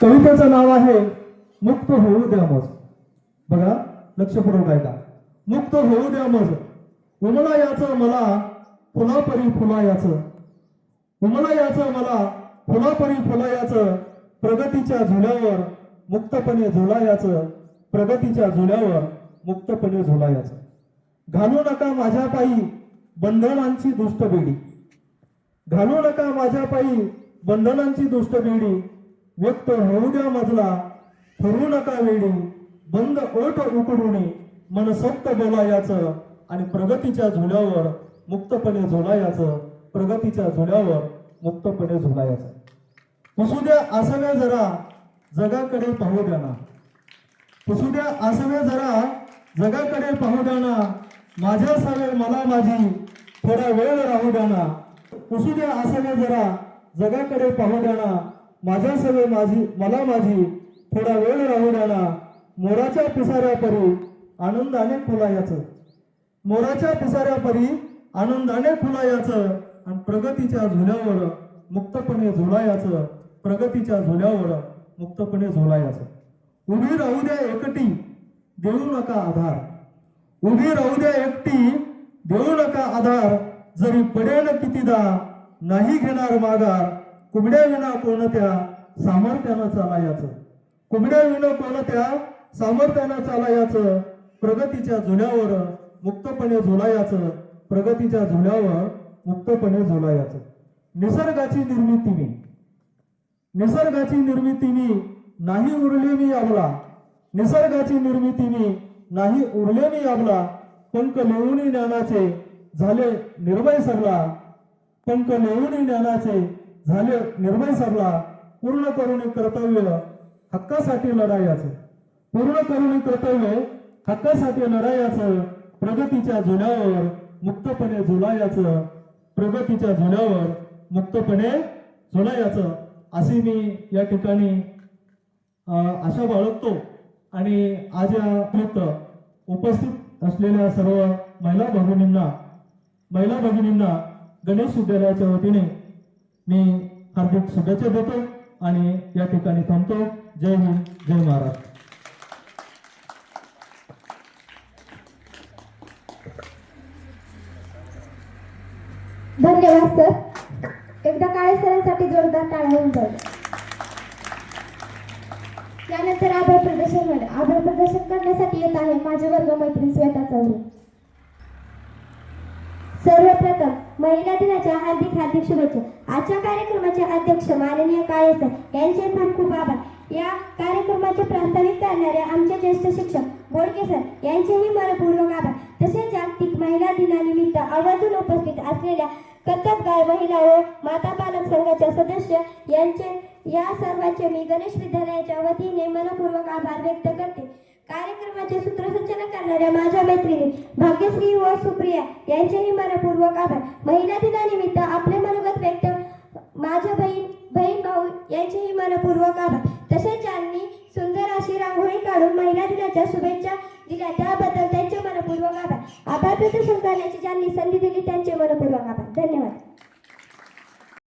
कवितेचं नाव आहे मुक्त होऊ द्या मज. बघा लक्षपूर्वक ऐका मुक्त होऊ द्या मज. उमला याचं मला फुलापरी फुला याचं उमला याचं मला फुलापरी फुला याचं प्रगतीच्या झुल्यावर मुक्तपणे झुलायाचं. प्रगतीच्या झुल्यावर मुक्तपणे झुलायाचं. घालू नका माझ्या पायी बंधनांची दुष्ट बेडी घालू नका माझ्या पायी बंधनांची दुष्ट बेडी व्यक्त होऊ द्या मजला ठरू नका वेळी बंद ओट उकडूने मनसोक्त बोलायाचं आणि प्रगतीच्या झुल्यावर मुक्तपणे झोलायाचं प्रगतीच्या झुल्यावर मुक्तपणे झोलायाचं. पुसू द्या आसव्या जरा जगाकडे पाहू द्या ना. पुसू द्या आसव्या जरा जगाकडे पाहू द्या ना. माझ्या सावे मला माझी थोडा वेळ राहू द्या ना. पुसू द्या आसव्या जरा जगाकडे पाहू द्या ना. माझ्या सवे माझी मला माझी थोडा वेळ राहू द्याना मोराच्या पिसाऱ्या परी आनंदाने फुलायाचं. मोराच्या पिसाऱ्या परी आनंदाने फुलायाचं आणि प्रगतीच्या झुल्यावर मुक्तपणे झोलायचं. प्रगतीच्या झुल्यावर मुक्तपणे झोलायचं. उभी राहू द्या एकटी देऊ नका आधार. उभी राहू द्या एकटी देऊ नका आधार. जरी पडेल कितीदा नाही घेणार माघार. कुबड्या विना कोणत्या सामर्थ्यानं चालायाचं? कुबड्या विना कोणत्या सामर्थ्यानं चालायाचं? प्रगतीच्या झुल्यावर मुक्तपणे झोलायाचं. प्रगतीच्या झुल्यावर मुक्तपणे झोलायाचं. निसर्गाची निर्मिती मी. निसर्गाची निर्मिती मी नाही उरले मी आमला निसर्गाची निर्मिती मी नाही उरले मी आमला पंख लेऊनी ज्ञानाचे झाले निर्भय सरला. पंख लेऊनी ज्ञानाचे झाले. निर्भय सरला पूर्ण करून कर्तव्य हक्कासाठी लढायाचे. पूर्ण करून कर्तव्य हक्कासाठी लढायाचं. प्रगतीच्या झुल्यावर मुक्तपणे झुलायाचं. प्रगतीच्या झुल्यावर मुक्तपणे झुलायाचं. असे मी या ठिकाणी आशा बाळगतो. आणि आज या निमित्त उपस्थित असलेल्या सर्व महिला भगिनींना महिला भगिनींना गणेश विद्यालयाच्या वतीने मी हार्दिक शुभेच्छा देतो आणि या ठिकाणी थांबतो. जय हिंद जय महाराष्ट्र. धन्यवाद सर. एकदा काळे सरांसाठी जोरदार टाळ्या होऊन जाईल. यानंतर आभार प्रदर्शन आभार प्रदर्शन करण्यासाठी येत आहे माझे वर्ग मैत्रीण श्वेता चौधरी सर्वप्रथम महिला दिनाच्या हार्दिक हार्दिक शुभेच्छा. आजच्या कार्यक्रमाचे अध्यक्ष माननीय काळे सर यांचे खूप खूप आभार. या कार्यक्रमाचे प्रास्ताविक करणारे आमचे ज्येष्ठ शिक्षक बोडके सर यांचेही मनपूर्वक आभार. तसेच जागतिक महिला दिनानिमित्त आवर्जून उपस्थित असलेल्या कर्तबगार महिला व माता पालक संघाच्या सदस्य यांचे या सर्वांचे मी गणेश विद्यालयाच्या वतीने मनपूर्वक आभार व्यक्त करते. कार्यक्रमाचे सूत्रसंचालन करणाऱ्या माझ्या मैत्रिणी भाग्यश्री व सुप्रिया यांचेही मनपूर्वक आभार. महिला दिनानिमित्त आपले मनोगत व्यक्त माझ्या बहीण बहीण भाऊ यांचेही मनपूर्वक आभार. तसेच ज्यांनी सुंदर अशी रांगोळी काढून महिला दिनाच्या शुभेच्छा दिल्या. त्याबद्दल त्यांचे मनपूर्वक आभार. आभार प्रदर्शन करण्याची ज्यांनी संधी दिली त्यांचे मनपूर्वक आभार. धन्यवाद.